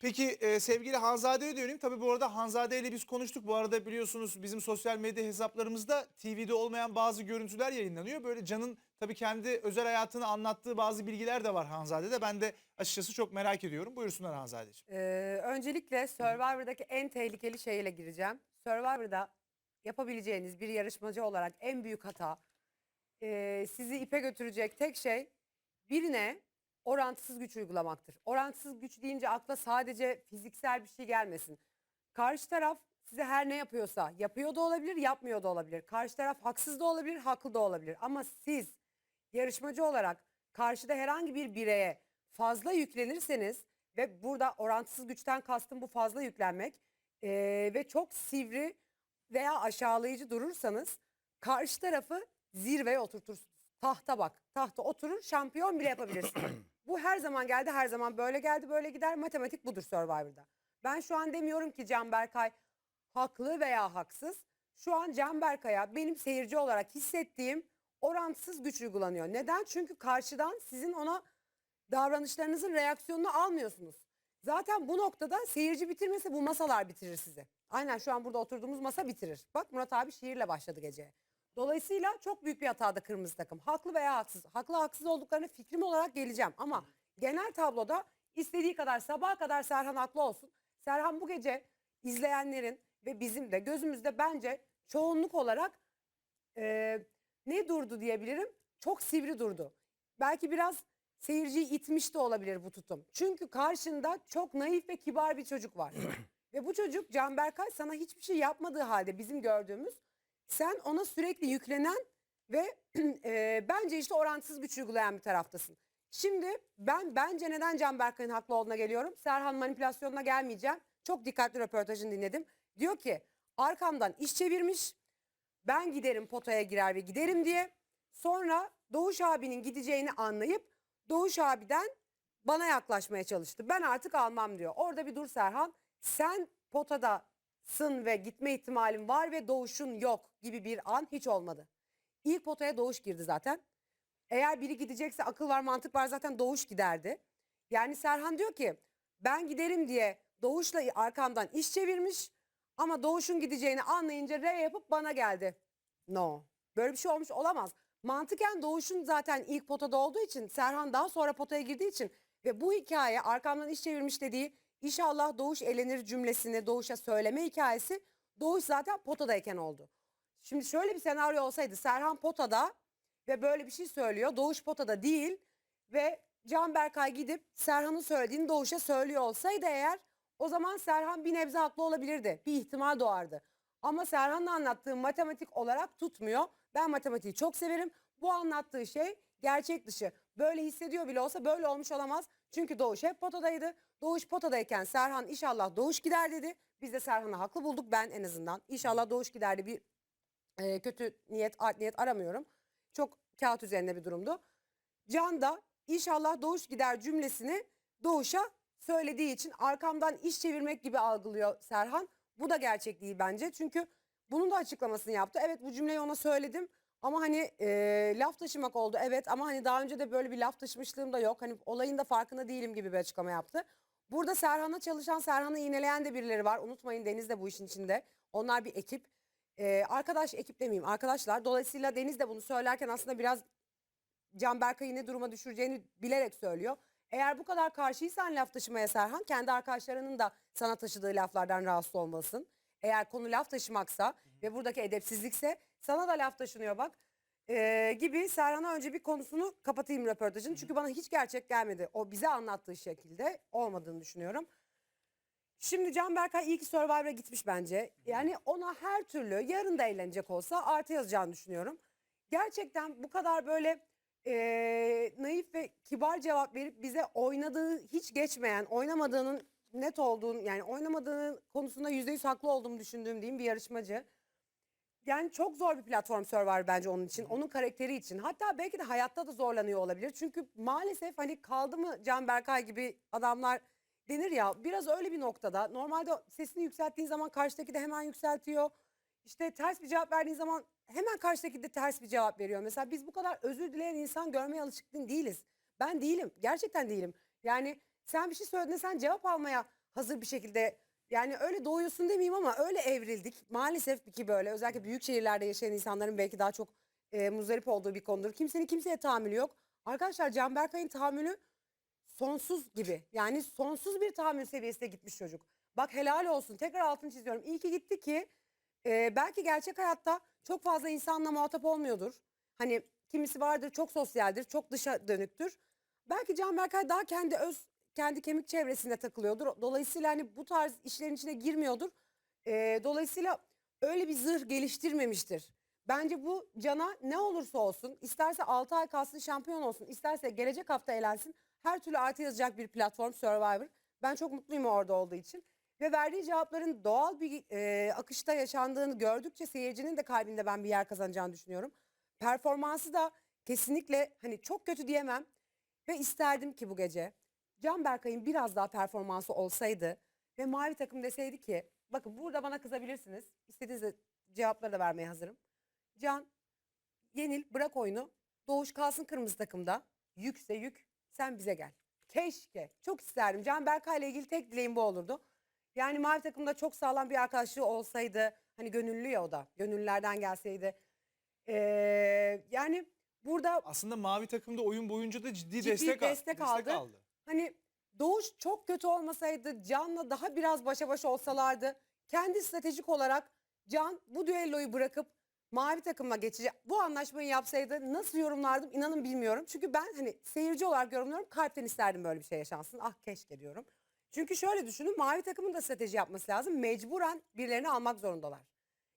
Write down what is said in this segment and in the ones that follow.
Peki e, sevgili Hanzade'ye döneyim. Tabii bu arada Hanzade ile biz konuştuk. Bu arada biliyorsunuz bizim sosyal medya hesaplarımızda TV'de olmayan bazı görüntüler yayınlanıyor. Böyle Can'ın tabii kendi özel hayatını anlattığı bazı bilgiler de var Hanzade'de. Ben de açıkçası çok merak ediyorum. Buyursunlar Hanzade'ciğim. Ee, öncelikle Survivor'daki en tehlikeli şeyle gireceğim. Survivor'da yapabileceğiniz bir yarışmacı olarak en büyük hata ee, sizi ipe götürecek tek şey birine orantısız güç uygulamaktır. Orantısız güç deyince akla sadece fiziksel bir şey gelmesin. Karşı taraf size her ne yapıyorsa yapıyor da olabilir, yapmıyor da olabilir. Karşı taraf haksız da olabilir, haklı da olabilir. Ama siz yarışmacı olarak karşıda herhangi bir bireye fazla yüklenirseniz ve burada orantısız güçten kastım bu fazla yüklenmek eee, ve çok sivri veya aşağılayıcı durursanız karşı tarafı zirveye oturtursunuz. Tahta bak. Tahta oturur şampiyon bile yapabilirsiniz. bu her zaman geldi her zaman böyle geldi böyle gider. Matematik budur Survivor'da. Ben şu an demiyorum ki Can Berkay haklı veya haksız. Şu an Can Berkay'a benim seyirci olarak hissettiğim orantısız güç uygulanıyor. Neden? Çünkü karşıdan sizin ona davranışlarınızın reaksiyonunu almıyorsunuz. Zaten bu noktada seyirci bitirmese bu masalar bitirir sizi. Aynen şu an burada oturduğumuz masa bitirir. Bak Murat abi şiirle başladı geceye. Dolayısıyla çok büyük bir hatada kırmızı takım. Haklı veya haksız. Haklı haksız olduklarını fikrim olarak geleceğim. Ama genel tabloda istediği kadar sabaha kadar Serhan haklı olsun. Serhan bu gece izleyenlerin ve bizim de gözümüzde bence çoğunluk olarak e, ne durdu diyebilirim? Çok sivri durdu. Belki biraz seyirciyi itmiş de olabilir bu tutum. Çünkü karşında çok naif ve kibar bir çocuk var. ve bu çocuk Can Berkay sana hiçbir şey yapmadığı halde bizim gördüğümüz sen ona sürekli yüklenen ve e, bence işte orantısız güç uygulayan bir taraftasın. Şimdi ben bence neden Can Berkay'ın haklı olduğuna geliyorum. Serhan manipülasyonuna gelmeyeceğim. Çok dikkatli röportajını dinledim. Diyor ki arkamdan iş çevirmiş. Ben giderim potaya girer ve giderim diye. Sonra Doğuş abinin gideceğini anlayıp Doğuş abiden bana yaklaşmaya çalıştı. Ben artık almam diyor. Orada bir dur Serhan. Sen potadasın ve gitme ihtimalin var ve Doğuş'un yok gibi bir an hiç olmadı. İlk potaya Doğuş girdi zaten. Eğer biri gidecekse akıl var mantık var zaten Doğuş giderdi. Yani Serhan diyor ki ben giderim diye Doğuş'la arkamdan iş çevirmiş ama Doğuş'un gideceğini anlayınca R yapıp bana geldi. No. Böyle bir şey olmuş olamaz. Mantıken Doğuş'un zaten ilk potada olduğu için Serhan daha sonra potaya girdiği için ve bu hikaye arkamdan iş çevirmiş dediği inşallah Doğuş elenir cümlesini Doğuş'a söyleme hikayesi Doğuş zaten potadayken oldu. Şimdi şöyle bir senaryo olsaydı Serhan potada ve böyle bir şey söylüyor. Doğuş potada değil ve Can Berkay gidip Serhan'ın söylediğini Doğuş'a söylüyor olsaydı eğer o zaman Serhan bir nebze haklı olabilirdi. Bir ihtimal doğardı. Ama Serhan'ın anlattığı matematik olarak tutmuyor. Ben matematiği çok severim. Bu anlattığı şey gerçek dışı. Böyle hissediyor bile olsa böyle olmuş olamaz. Çünkü Doğuş hep potadaydı. Doğuş potadayken Serhan inşallah Doğuş gider dedi. Biz de Serhan'ı haklı bulduk ben en azından. İnşallah Doğuş giderdi bir e, kötü niyet art niyet aramıyorum. Çok kağıt üzerinde bir durumdu. Can da inşallah Doğuş gider cümlesini Doğuş'a söylediği için arkamdan iş çevirmek gibi algılıyor Serhan. Bu da gerçek değil bence. Çünkü bunun da açıklamasını yaptı. Evet bu cümleyi ona söyledim. Ama hani e, laf taşımak oldu evet ama hani daha önce de böyle bir laf taşımışlığım da yok. Hani olayın da farkında değilim gibi bir açıklama yaptı. Burada Serhan'a çalışan, Serhan'ı iğneleyen de birileri var. Unutmayın Deniz de bu işin içinde. Onlar bir ekip. E, arkadaş ekip demeyeyim arkadaşlar. Dolayısıyla Deniz de bunu söylerken aslında biraz Can Berkay'ı ne duruma düşüreceğini bilerek söylüyor. Eğer bu kadar karşıysan laf taşımaya Serhan kendi arkadaşlarının da sana taşıdığı laflardan rahatsız olmasın. Eğer konu laf taşımaksa ve buradaki edepsizlikse sana da laf taşınıyor bak. Ee, gibi Serhan'a önce bir konusunu kapatayım röportajını. Çünkü bana hiç gerçek gelmedi. O bize anlattığı şekilde olmadığını düşünüyorum. Şimdi Can Berkay iyi ki Survivor'a gitmiş bence. Yani ona her türlü yarın da eğlenecek olsa artı yazacağını düşünüyorum. Gerçekten bu kadar böyle eee, naif ve kibar cevap verip bize oynadığı hiç geçmeyen, oynamadığının net olduğunu yani oynamadığının konusunda yüzde yüz haklı olduğumu düşündüğüm diyeyim bir yarışmacı. Yani çok zor bir platform Survivor bence onun için. Onun karakteri için. Hatta belki de hayatta da zorlanıyor olabilir. Çünkü maalesef hani kaldı mı Can Berkay gibi adamlar denir ya biraz öyle bir noktada. Normalde sesini yükselttiğin zaman karşıdaki de hemen yükseltiyor. İşte ters bir cevap verdiğin zaman hemen karşıdaki de ters bir cevap veriyor. Mesela biz bu kadar özür dileyen insan görmeye alışık değiliz. Ben değilim. Gerçekten değilim. Yani sen bir şey söylediğinde sen cevap almaya hazır bir şekilde yani öyle doğuyorsun demeyeyim ama öyle evrildik. Maalesef ki böyle özellikle büyük şehirlerde yaşayan insanların belki daha çok e, muzdarip olduğu bir konudur. Kimsenin kimseye tahammülü yok. Arkadaşlar Can Berkay'ın tahammülü sonsuz gibi. Yani sonsuz bir tahammül seviyesine gitmiş çocuk. Bak helal olsun. Tekrar altını çiziyorum. İyi ki gitti ki e, belki gerçek hayatta çok fazla insanla muhatap olmuyordur. Hani kimisi vardır çok sosyaldir, çok dışa dönüktür. Belki Can Berkay daha kendi öz, kendi kemik çevresinde takılıyordur. Dolayısıyla hani bu tarz işlerin içine girmiyordur. E, dolayısıyla öyle bir zırh geliştirmemiştir. Bence bu Can'a ne olursa olsun, isterse 6 ay kalsın şampiyon olsun, isterse gelecek hafta elensin, her türlü artı yazacak bir platform Survivor. Ben çok mutluyum orada olduğu için. Ve verdiği cevapların doğal bir e, akışta yaşandığını gördükçe seyircinin de kalbinde ben bir yer kazanacağını düşünüyorum. Performansı da kesinlikle hani çok kötü diyemem. Ve isterdim ki bu gece Can Berkay'ın biraz daha performansı olsaydı ve mavi takım deseydi ki bakın burada bana kızabilirsiniz. İstediğiniz cevapları da vermeye hazırım. Can yenil bırak oyunu. Doğuş kalsın kırmızı takımda. Yükse yük sen bize gel. Keşke. Çok isterdim. Can Berkay'la ilgili tek dileğim bu olurdu. Yani mavi takımda çok sağlam bir arkadaşlığı olsaydı. Hani gönüllü ya o da. Gönüllülerden gelseydi. Ee, yani burada Aslında mavi takımda oyun boyunca da ciddi, Ciddi destek, al- destek aldı. Hani Doğuş çok kötü olmasaydı Can'la daha biraz başa baş olsalardı kendi stratejik olarak Can bu düelloyu bırakıp mavi takıma geçecek. Bu anlaşmayı yapsaydı nasıl yorumlardım inanın bilmiyorum. Çünkü ben hani seyirci olarak yorumluyorum kalpten isterdim böyle bir şey yaşansın. Ah keşke diyorum. Çünkü şöyle düşünün mavi takımın da strateji yapması lazım. Mecburen birilerini almak zorundalar.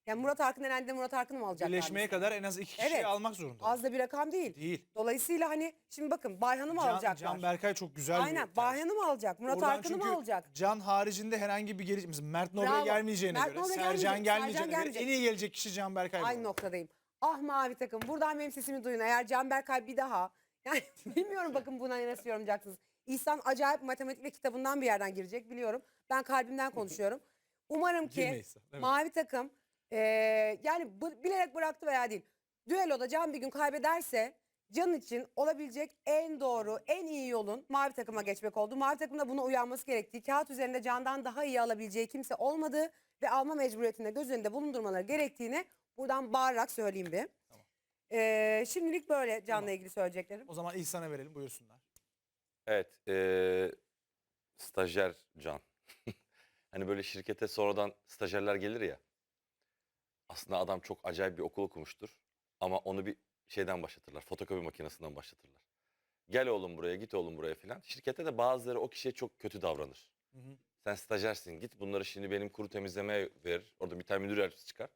Yani Murat Arkın elendi Murat Arkın'ı mı alacaklar? Birleşmeye mesela? kadar en az iki kişiyi Evet. almak zorunda. Az da bir rakam değil. Değil. Dolayısıyla hani şimdi bakın Bayhan'ı mı Can, alacaklar? Can Berkay çok güzel bir Aynen tercih. Bayhan'ı mı alacak? Murat Oradan Arkın'ı mı çünkü alacak? Can haricinde herhangi bir gelişim. Mesela Mert Nobre Bravo. gelmeyeceğine Mert göre, Nobre Sercan gelmeyecek, gelmeyeceğine Sercan göre gelmeyecek. en iyi gelecek kişi Can Berkay. Aynı noktadayım. Ah mavi takım. Buradan benim sesimi duyun. Eğer Can Berkay bir daha. Yani bilmiyorum bakın buna nasıl yorumlayacaksınız. İhsan acayip matematik ve kitabından bir yerden girecek biliyorum. Ben kalbimden konuşuyorum. Umarım ki Girmeyiz. Evet. mavi takım eee, yani bu- bilerek bıraktı veya değil. Düelloda Can bir gün kaybederse Can için olabilecek en doğru, en iyi yolun mavi takıma geçmek oldu. Mavi takımda buna uyanması gerektiği, kağıt üzerinde Can'dan daha iyi alabileceği kimse olmadığı ve alma mecburiyetinde göz önünde bulundurmaları gerektiğini buradan bağırarak söyleyeyim bir. Tamam. Ee, şimdilik böyle Can'la Tamam. ilgili söyleyeceklerim. O zaman İhsan'a verelim buyursunlar. Evet, eee, stajyer Can. Hani böyle şirkete sonradan stajyerler gelir ya. Aslında adam çok acayip bir okul okumuştur. Ama onu bir şeyden başlatırlar, fotokopi makinesinden başlatırlar. Gel oğlum buraya, git oğlum buraya filan. Şirkete de bazıları o kişiye çok kötü davranır. Hı hı. Sen stajyersin, git bunları şimdi benim kuru temizlemeye ver. Orada bir tane müdür yardımcısı çıkar.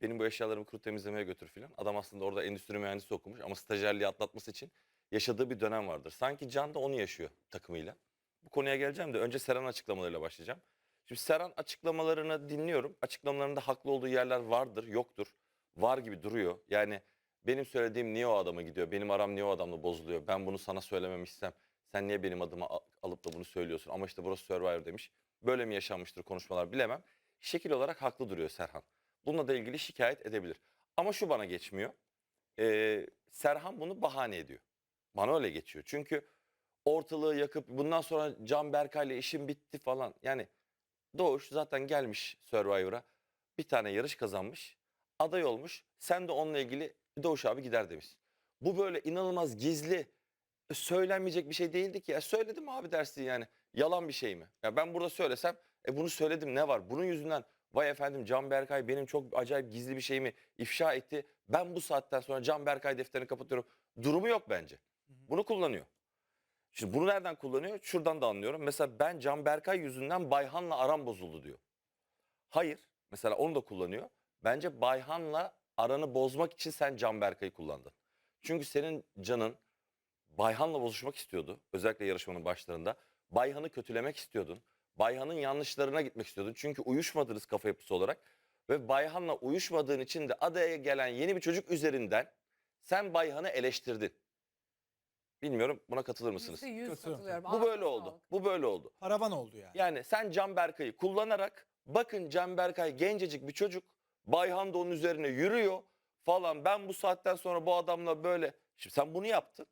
Benim bu eşyalarımı kuru temizlemeye götür filan. Adam aslında orada endüstri mühendisi okumuş ama stajyerliği atlatması için yaşadığı bir dönem vardır. Sanki Can da onu yaşıyor takımıyla. Bu konuya geleceğim de önce Serhan açıklamalarıyla başlayacağım. Şimdi Serhan açıklamalarını dinliyorum. Açıklamalarında haklı olduğu yerler vardır, yoktur. Var gibi duruyor. Yani benim söylediğim niye o adama gidiyor? Benim aram niye o adamla bozuluyor? Ben bunu sana söylememişsem sen niye benim adıma alıp da bunu söylüyorsun? Ama işte burası Survivor demiş. Böyle mi yaşanmıştır konuşmalar bilemem. Şekil olarak haklı duruyor Serhan. Bununla da ilgili şikayet edebilir. Ama şu bana geçmiyor. Ee, Serhan bunu bahane ediyor. Bana öyle geçiyor. Çünkü ortalığı yakıp bundan sonra Can Berkay'la işim bitti falan. Yani Doğuş zaten gelmiş Survivor'a. Bir tane yarış kazanmış. Aday olmuş. Sen de onunla ilgili Doğuş abi gider demiş. Bu böyle inanılmaz gizli söylenmeyecek bir şey değildi ki. Ya söyledim abi dersin yani. Yalan bir şey mi? Ya ben burada söylesem e bunu söyledim ne var? Bunun yüzünden vay efendim Can Berkay benim çok acayip gizli bir şeyimi ifşa etti. Ben bu saatten sonra Can Berkay defterini kapatıyorum. Durumu yok bence. Bunu kullanıyor. Şimdi bunu nereden kullanıyor? Şuradan da anlıyorum. Mesela ben Can Berkay yüzünden Bayhan'la aram bozuldu diyor. Hayır. Mesela onu da kullanıyor. Bence Bayhan'la aranı bozmak için sen Can Berkay'ı kullandın. Çünkü senin canın Bayhan'la bozuşmak istiyordu. Özellikle yarışmanın başlarında. Bayhan'ı kötülemek istiyordun. Bayhan'ın yanlışlarına gitmek istiyordun. Çünkü uyuşmadınız kafa yapısı olarak. Ve Bayhan'la uyuşmadığın için de adaya gelen yeni bir çocuk üzerinden sen Bayhan'ı eleştirdin. Bilmiyorum buna katılır mısınız? Yüzde yüz Katılıyorum. katılıyorum. Bu Ağzına böyle oldu. sağlık. Bu böyle oldu. Paravan oldu yani. Yani sen Can Berkay'ı kullanarak bakın Can Berkay gencecik bir çocuk. Bayhan da onun üzerine yürüyor falan. Ben bu saatten sonra bu adamla böyle. Şimdi sen bunu yaptın.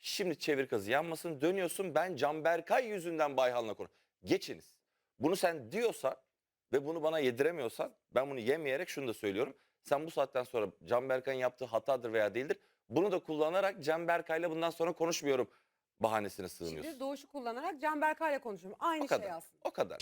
Şimdi çevir kazı yanmasın dönüyorsun. Ben Can Berkay yüzünden Bayhan'la konu. Geçiniz. Bunu sen diyorsan ve bunu bana yediremiyorsan ben bunu yemeyerek şunu da söylüyorum. Sen bu saatten sonra Can Berkay'ın yaptığı hatadır veya değildir. Bunu da kullanarak Can Berkay'la bundan sonra konuşmuyorum bahanesine sığınıyorsun. Şimdi Doğuş'u kullanarak Can Berkay'la konuşuyorum. Aynı O kadar. şey aslında. O kadar.